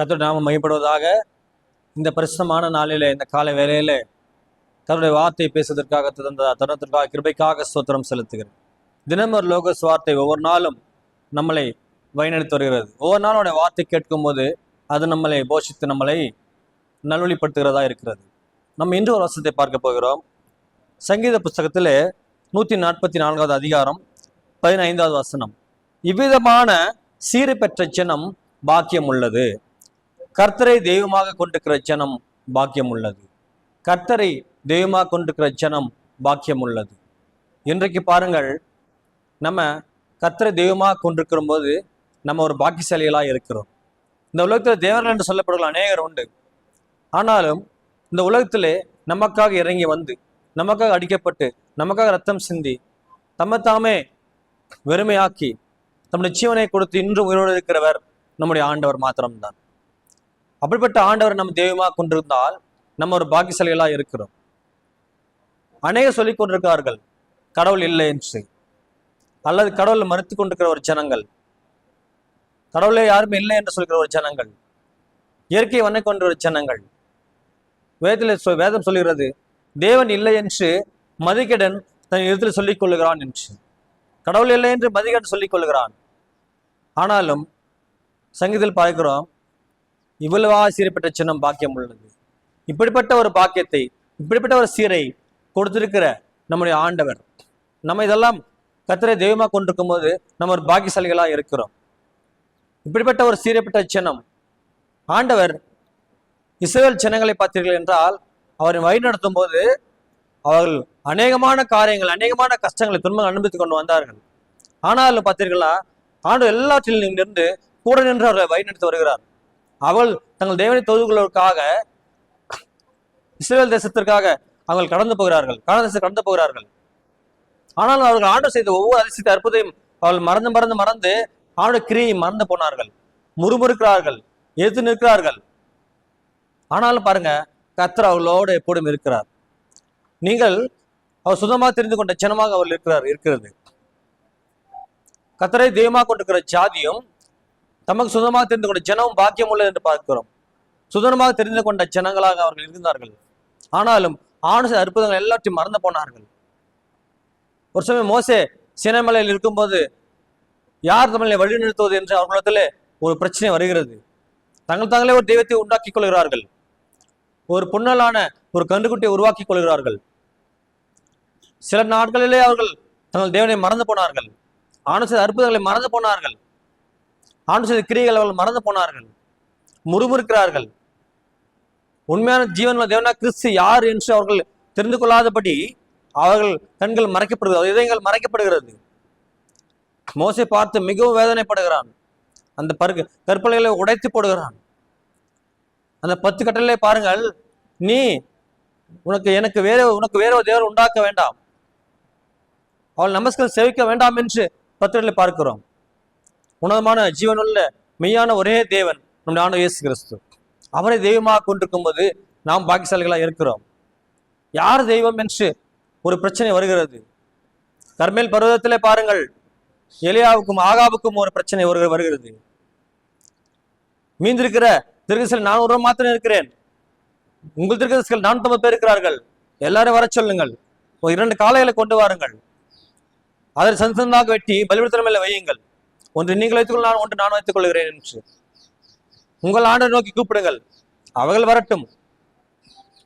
கர்த்தருடைய நாம மையப்படுவதாக இந்த பரிசுமான நாளில் இந்த காலை வேலையில் தன்னுடைய வார்த்தையை பேசுவதற்காக தந்த தருணத்திற்காக கிருபைக்காக ஸ்தோத்திரம் செலுத்துகிறேன். தினமர் லோகஸ் லோக சுவார்த்தை ஒவ்வொரு நாளும் நம்மளை வழிநடத்தி வருகிறது. ஒவ்வொரு நாளும் அவருடைய வார்த்தை கேட்கும்போது அது நம்மளை போஷித்து நம்மளை நல்வழிப்படுத்துகிறதா இருக்கிறது. நம்ம இன்று ஒரு வசனத்தை பார்க்க போகிறோம். சங்கீத புஸ்தகத்தில் நூற்றி நாற்பத்தி நான்காவது அதிகாரம் பதினைந்தாவது வசனம். இவ்விதமான சீறு பெற்ற சினம் பாக்கியம் உள்ளது. கர்த்தரை தெய்வமாக கொண்டிருக்கிற ஜனம் பாக்கியம் உள்ளது கர்த்தரை தெய்வமாக கொண்டிருக்கிற ஜனம் பாக்கியம் உள்ளது இன்றைக்கு பாருங்கள் நம்ம கர்த்தரை தெய்வமாக கொண்டிருக்கிற போது நம்ம ஒரு பாக்கியசாலிகளாக இருக்கிறோம். இந்த உலகத்தில் தேவர்கள் என்று சொல்லப்படுகிற அநேகர் உண்டு. ஆனாலும் இந்த உலகத்திலே நமக்காக இறங்கி வந்து நமக்காக அடிக்கப்பட்டு நமக்காக ரத்தம் சிந்தி தம்மை தாமே வெறுமையாக்கி தம்முடைய ஜீவனை கொடுத்து இன்று உயிரோடு இருக்கிறவர் நம்முடைய ஆண்டவர் மாத்திரம்தான். அப்படிப்பட்ட ஆண்டவர் நம்ம தெய்வமாக கொண்டிருந்தால் நம்ம ஒரு பாக்கியசாலிகளாக இருக்கிறோம். அநேக சொல்லிக் கொண்டிருக்கிறார்கள் கடவுள் இல்லை என்று அல்லது கடவுளை மறுத்து கொண்டிருக்கிற ஒரு ஜனங்கள். கடவுளே யாருமே இல்லை என்று சொல்கிற ஒரு ஜனங்கள். இயற்கையை வண்ணை கொண்ட ஒரு ஜனங்கள். வேதத்தில் சொ- வேதம் சொல்கிறது தேவன் இல்லை என்று மதிகடன் தன் இடத்தில் சொல்லிக் கொள்ளுகிறான் என்று. கடவுள் இல்லை என்று மதிகடன் சொல்லிக் கொள்ளுகிறான். ஆனாலும் சங்கீதத்தில் பார்க்கிறோம் இவ்வளவா சீர்பெற்ற சின்னம் பாக்கியம் உள்ளது. இப்படிப்பட்ட ஒரு பாக்கியத்தை இப்படிப்பட்ட ஒரு சீரை கொடுத்திருக்கிற நம்முடைய ஆண்டவர். நம்ம இதெல்லாம் கத்திரை தெய்வமாக கொண்டிருக்கும் போது நம்ம ஒரு பாக்கியசாலிகளாக இருக்கிறோம். இப்படிப்பட்ட ஒரு சீரப்பட்ட சின்னம். ஆண்டவர் இஸ்ரேல் சின்னங்களை பார்த்தீர்கள் என்றால் அவரை வழி நடத்தும் போது அவர்கள் அநேகமான காரியங்கள் அநேகமான கஷ்டங்களை துன்பங்கள் அனுபவித்துக் கொண்டு வந்தார்கள். ஆனாலும் பார்த்தீர்களா ஆண்டு எல்லாற்றிலும் நின்று கூட நின்று அவர்களை வழி நடத்தி வருகிறார். அவள் தங்கள் தேவனை தொழுது இஸ்ரேல் தேசத்திற்காக அவர்கள் கடந்து போகிறார்கள். கானான் தேசத்தை கடந்து போகிறார்கள். ஆனால் அவர்கள் ஆண்டு செய்த ஒவ்வொரு அதிசயத்தை அற்புதையும் அவர்கள் மறந்து மறந்து மறந்து ஆண்டு கிரியை மறந்து போனார்கள். முறுமுறுக்கிறார்கள். எதிர்த்து நிற்கிறார்கள். ஆனாலும் பாருங்க கத்தர் அவர்களோடு எப்போதும் இருக்கிறார். நீங்கள் அவர் சுதமாக தெரிந்து கொண்ட சின்னமாக அவர் இருக்கிறார் இருக்கிறது. கத்தரை தெய்வமாக கொண்டிருக்கிற ஜாதியும் தமக்கு சுதமாக தெரிந்து கொண்ட ஜனமும் பாக்கியம் உள்ளது என்று பார்க்கிறோம். சுதனமாக தெரிந்து கொண்ட ஜனங்களாக அவர்கள் இருந்தார்கள். ஆனாலும் ஆணுச அற்புதங்கள் எல்லாத்தையும் மறந்து போனார்கள். ஒரு சமயம் மோசே சினமலையில் இருக்கும்போது யார் தமிழை வழிநிறுத்துவது என்று அவர்களிடத்தில் ஒரு பிரச்சனை வருகிறது. தங்கள் தாங்களே ஒரு தெய்வத்தை உண்டாக்கிக் கொள்கிறார்கள். ஒரு புன்னலான ஒரு கன்றுக்குட்டியை உருவாக்கிக் கொள்கிறார்கள். சில நாட்களிலே அவர்கள் தங்கள் தேவனை மறந்து போனார்கள். ஆண்டு அற்புதங்களை மறந்து போனார்கள். ஆண்டு செய்த கிரியைகள் அவர்கள் மறந்து போனார்கள். முறுமுறுக்கிறார்கள். உண்மையான ஜீவன் தேவனா கிறிஸ்து யார் என்று அவர்கள் தெரிந்து கொள்ளாதபடி அவர்கள் கண்கள் மறைக்கப்படுகிறது. இதயங்கள் மறைக்கப்படுகிறது. மோசை பார்த்து மிகவும் வேதனைப்படுகிறான். அந்த பருக்கு கற்பலைகளை உடைத்து போடுகிறான். அந்த பத்து கட்டளை பாருங்கள். நீ உனக்கு எனக்கு வேற உனக்கு வேற ஒரு தேவர் உண்டாக்க வேண்டாம். அவள் நமஸ்கர் செவிக்க வேண்டாம் என்று பத்திரங்களை பார்க்கிறோம். உன்னதமான ஜீவனுள்ள மெய்யான ஒரே தேவன் நம்முடைய ஆண்டு இயேசு கிறிஸ்து அவரை தெய்வமாக கொண்டிருக்கும் போது நாம் பாக்கியசாலிகளாக இருக்கிறோம். யார் தெய்வம் என்று ஒரு பிரச்சனை வருகிறது? கர்மேல் பர்வதத்திலே பாருங்கள் எலியாவுக்கும் ஆகாவுக்கும் ஒரு பிரச்சனை வருகிற வருகிறது. மீந்திருக்கிற திருகசில் நான் ஒருவன் மாத்திரம் இருக்கிறேன். உங்கள் திருகசில் நானூத்தம்பது பேர் இருக்கிறார்கள். எல்லாரும் வர சொல்லுங்கள். இரண்டு காளைகளை கொண்டு வாருங்கள். அதை சந்தமாக வெட்டி பலிபடுத்தன மேல வையுங்கள். ஒன்று நீங்கள் வைத்துக்கொள்ள நான் ஒன்று நான் வைத்துக் கொள்கிறேன் என்று. உங்கள் ஆண்டை நோக்கி கூப்பிடுங்கள் அவர்கள் வரட்டும்.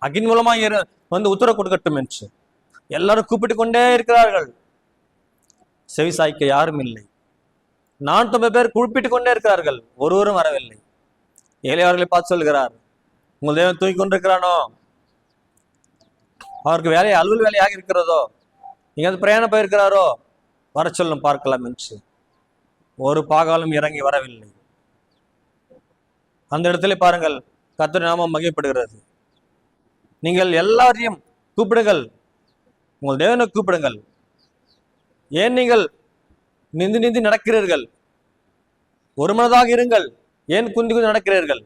அகின் மூலமா இரு- வந்து உத்தரவு கொடுக்கட்டும் என்று. எல்லாரும் கூப்பிட்டு கொண்டே இருக்கிறார்கள். செவி சாய்க்க யாரும் இல்லை. நானூத்தம்பது பேர் குறிப்பிட்டு கொண்டே இருக்கிறார்கள் ஒருவரும் வரவில்லை. ஏழையவர்களை பார்த்து சொல்கிறார் உங்கள் தேவன் தூக்கி கொண்டிருக்கிறானோ? அவருக்கு வேலை அலுவல் வேலையாக இருக்கிறதோ? எங்கேயாவது பிரயாணம் போயிருக்கிறாரோ? வர சொல்லும் பார்க்கலாம் என்று. ஒரு பாகாலும் இறங்கி வரவில்லை. அந்த இடத்துல பாருங்கள் கத்திர நாமம் மகிழ்ப்படுகிறது நீங்கள் எல்லாரையும் கூப்பிடுங்கள். உங்கள் தேவனை கூப்பிடுங்கள். ஏன் நீங்கள் நிந்து நிந்து நடக்கிறீர்கள்? ஒரு மனதாக இருங்கள். ஏன் குந்தி குந்தி நடக்கிறீர்கள்?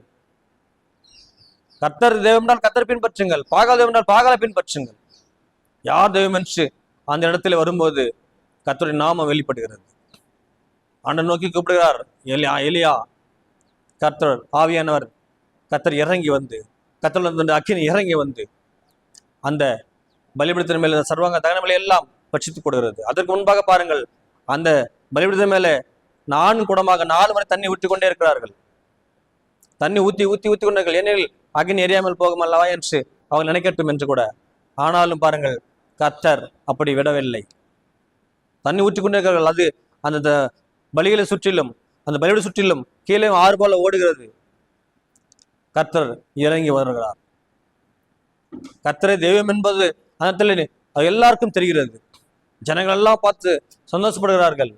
கத்தர் தெய்வம்னால் கத்தர் பின்பற்றுங்கள். பாகால் தெய்வம்னால் பாகால பின்பற்றுங்கள். யார் தெய்வம் என்று அந்த இடத்துல வரும்போது கத்தருடைய நாமம் வெளிப்படுகிறது. ஆண்டை நோக்கி கூப்பிடுகிறார். எலியா எலியா கர்த்தர் ஆவியானவர் கத்தர் இறங்கி வந்து கத்தர் வந்து அக்கினி இறங்கி வந்து அந்த பலிபீடத்தின் மேலே சர்வாங்க தகனமலை எல்லாம் பட்சித்து கொடுக்கிறது. அதற்கு முன்பாக பாருங்கள் அந்த பலிபீடத்தின் மேலே நான்கு குடமாக நாலு முறை தண்ணி ஊற்றி கொண்டே இருக்கிறார்கள். தண்ணி ஊற்றி ஊற்றி ஊற்றி கொண்டார்கள் ஏனெனில் அக்னி எரியாமல் போகும் அல்லவா என்று அவங்க நினைக்கட்டும் என்று கூட. ஆனாலும் பாருங்கள் கர்த்தர் அப்படி விடவில்லை. தண்ணி ஊற்றி கொண்டிருக்கிறார்கள். அது அந்த பலிகளை சுற்றிலும் அந்த பலியோட சுற்றிலும் கீழே ஆறு போல ஓடுகிறது. கர்த்தர் இறங்கி வருகிறார். கர்த்தரை தெய்வம் என்பது அந்த அது எல்லாருக்கும் தெரிகிறது. ஜனங்கள் எல்லாம் பார்த்து சந்தோஷப்படுகிறார்கள்.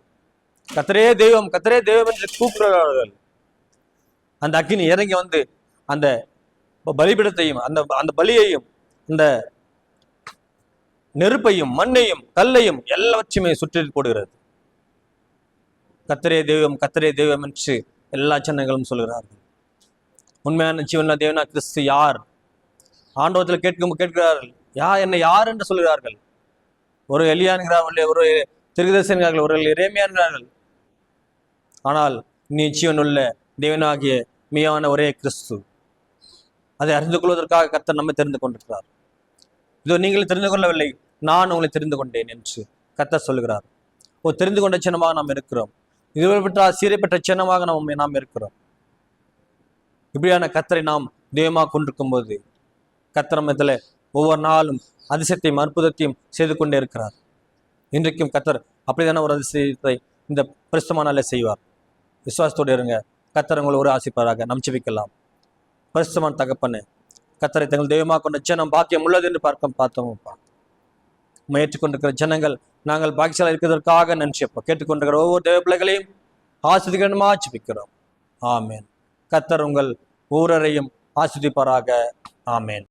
கத்தரே தெய்வம் கத்தரே தெய்வம் என்று கூப்பிடுகிறார்கள். அந்த அக்கினி இறங்கி வந்து அந்த பலிபீடத்தையும் அந்த அந்த பலியையும் அந்த நெருப்பையும் மண்ணையும் கல்லையும் எல்லாவற்றையுமே சுற்றி போடுகிறது. கத்தரே தெய்வம் கத்தரே தெய்வம் என்று எல்லா ஜனங்களும் சொல்கிறார்கள். உண்மையான ஜீவன தேவனா கிறிஸ்து யார்? ஆண்டவத்தில் கேட்கும் கேட்கிறார்கள். யார் என்ன யார் என்று சொல்கிறார்கள்? ஒரு எலியான்கிறார்கள் ஒரு திருதர்சன்கிறார்கள் ஒரு இறைமையான்கிறார்கள் ஆனால் நீ ஜீவனுள்ள தேவனாகிய மெய்யான ஒரே கிறிஸ்து. அதை அறிந்து கொள்வதற்காக கத்தர் நம்மை தெரிந்து கொண்டிருக்கிறார். இதோ நீங்கள் தெரிந்து கொள்ளவில்லை நான் உங்களை தெரிந்து கொண்டேன் என்று கத்தர் சொல்கிறார். ஓ தெரிந்து கொண்ட சின்னமாக நாம் இருக்கிறோம். இதுவரை பெற்ற சீரை பெற்ற சின்னமாக நாம் நாம் இருக்கிறோம். இப்படியான கத்தரை நாம் தெய்வமாக கொண்டிருக்கும் போது கத்திரமத்தில் ஒவ்வொரு நாளும் அதிசயத்தையும் அற்புதத்தையும் செய்து கொண்டே இருக்கிறார். இன்றைக்கும் கத்தர் அப்படிதான ஒரு அதிசயத்தை இந்த பரிசுத்தமான செய்வார். விசுவாசத்தோடு இருங்க. கத்தர் உங்களை ஒரு ஆசிப்பாராக. நம் செபிக்கலாம் தகப்பன்னு கத்தரை தங்கள் தெய்வமாக கொண்ட சின்னம் பாக்கியம் உள்ளது என்று பார்க்க பார்த்தோம்ப்பா உம்மை ஏற்றுக்கொண்டிருக்கிற ஜனங்கள் நாங்கள் பாக்கியசால இருக்கிறதற்காக நன்றி அப்போ கேட்டுக்கொண்டிருக்கிற ஒவ்வொரு தேவ பிள்ளைகளையும் ஆசிரியமா ஜெபிக்கிறோம் ஆமேன். கத்தர் உங்கள் ஊரரையும் ஆசிரிப்பாராக. ஆமேன்.